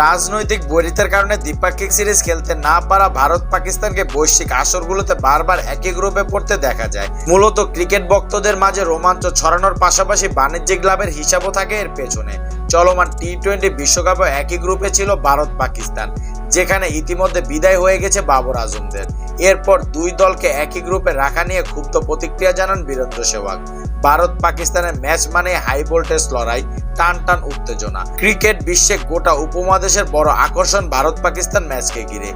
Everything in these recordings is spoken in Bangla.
রাজনৈতিক বৈরিতার কারণে দ্বিপাক্ষিক সিরিজ খেলতে না পারা ভারত পাকিস্তানকে বৈশ্বিক আসরগুলোতে বারবার একই গ্রুপে পড়তে দেখা যায়। মূলত ক্রিকেট ভক্তদের মাঝে রোমাঞ্চ ছড়ানোর পাশাপাশি বাণিজ্যিক লাভের হিসাবও থাকে এর পেছনে। চলমান টি টোয়েন্টি বিশ্বকাপে একই গ্রুপে ছিল ভারত পাকিস্তান, যেখানে ইতিমধ্যে বিদায় হয়ে গেছে বাবর আজমদের। এরপর দুই দলকে একই গ্রুপে রাখা নিয়ে ক্ষুব্ধ প্রতিক্রিয়া জানান বীরেন্দ্র সেহবাগ ভারত পাকিস্তানের ম্যাচ মানে হাই ভোল্টেজ লড়াই, টান টান উত্তেজনা। ক্রিকেট বিশ্বে গোটা উপমহাদেশের বড় আকর্ষণ ভারত পাকিস্তান ম্যাচকে ঘিরে।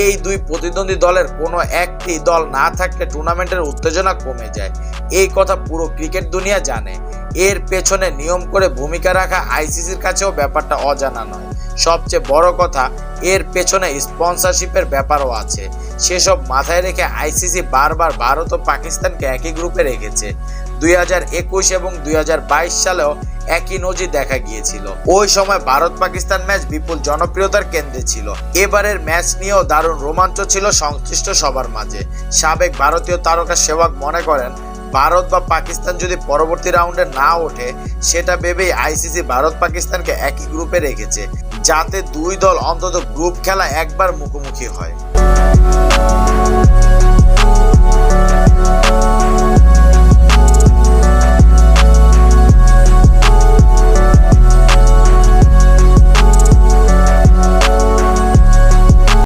এই দুই প্রতিদ্বন্দ্বী দলের কোনো একটি দল না থাকলে টুর্নামেন্টের উত্তেজনা কমে যায়। এই কথা পুরো ক্রিকেট দুনিয়া জানে। এর পেছনে নিয়ম করে ভূমিকা রাখা আইসিসির কাছেও ব্যাপারটা অজানা নয়। সবচেয়ে বড় কথা, এর পেছনে স্পন্সরশিপের ব্যাপারও আছে। সেসব মাথায় রেখে আইসিসি বারবার ভারত ও পাকিস্তানকে একই গ্রুপে রেখেছে। দুই হাজার একুশ এবং দুই হাজার বাইশ সালেও একই নজির দেখা গিয়েছিল। ওই সময় ভারত পাকিস্তান ম্যাচ বিপুল জনপ্রিয়তার কেন্দ্রে ছিল। এবারের ম্যাচ নিয়েও দারুণ রোমাঞ্চ ছিল সংশ্লিষ্ট সবার মাঝে। সাবেক ভারতীয় তারকা সেবক মনে করেন ভারত বা পাকিস্তান যদি পরবর্তী রাউন্ডে না ওঠে, সেটা ভেবেই আইসিসি ভারত পাকিস্তানকে একই গ্রুপে রেখেছে, যাতে দুই দল অন্তত গ্রুপ খেলা একবার মুখোমুখি হয়।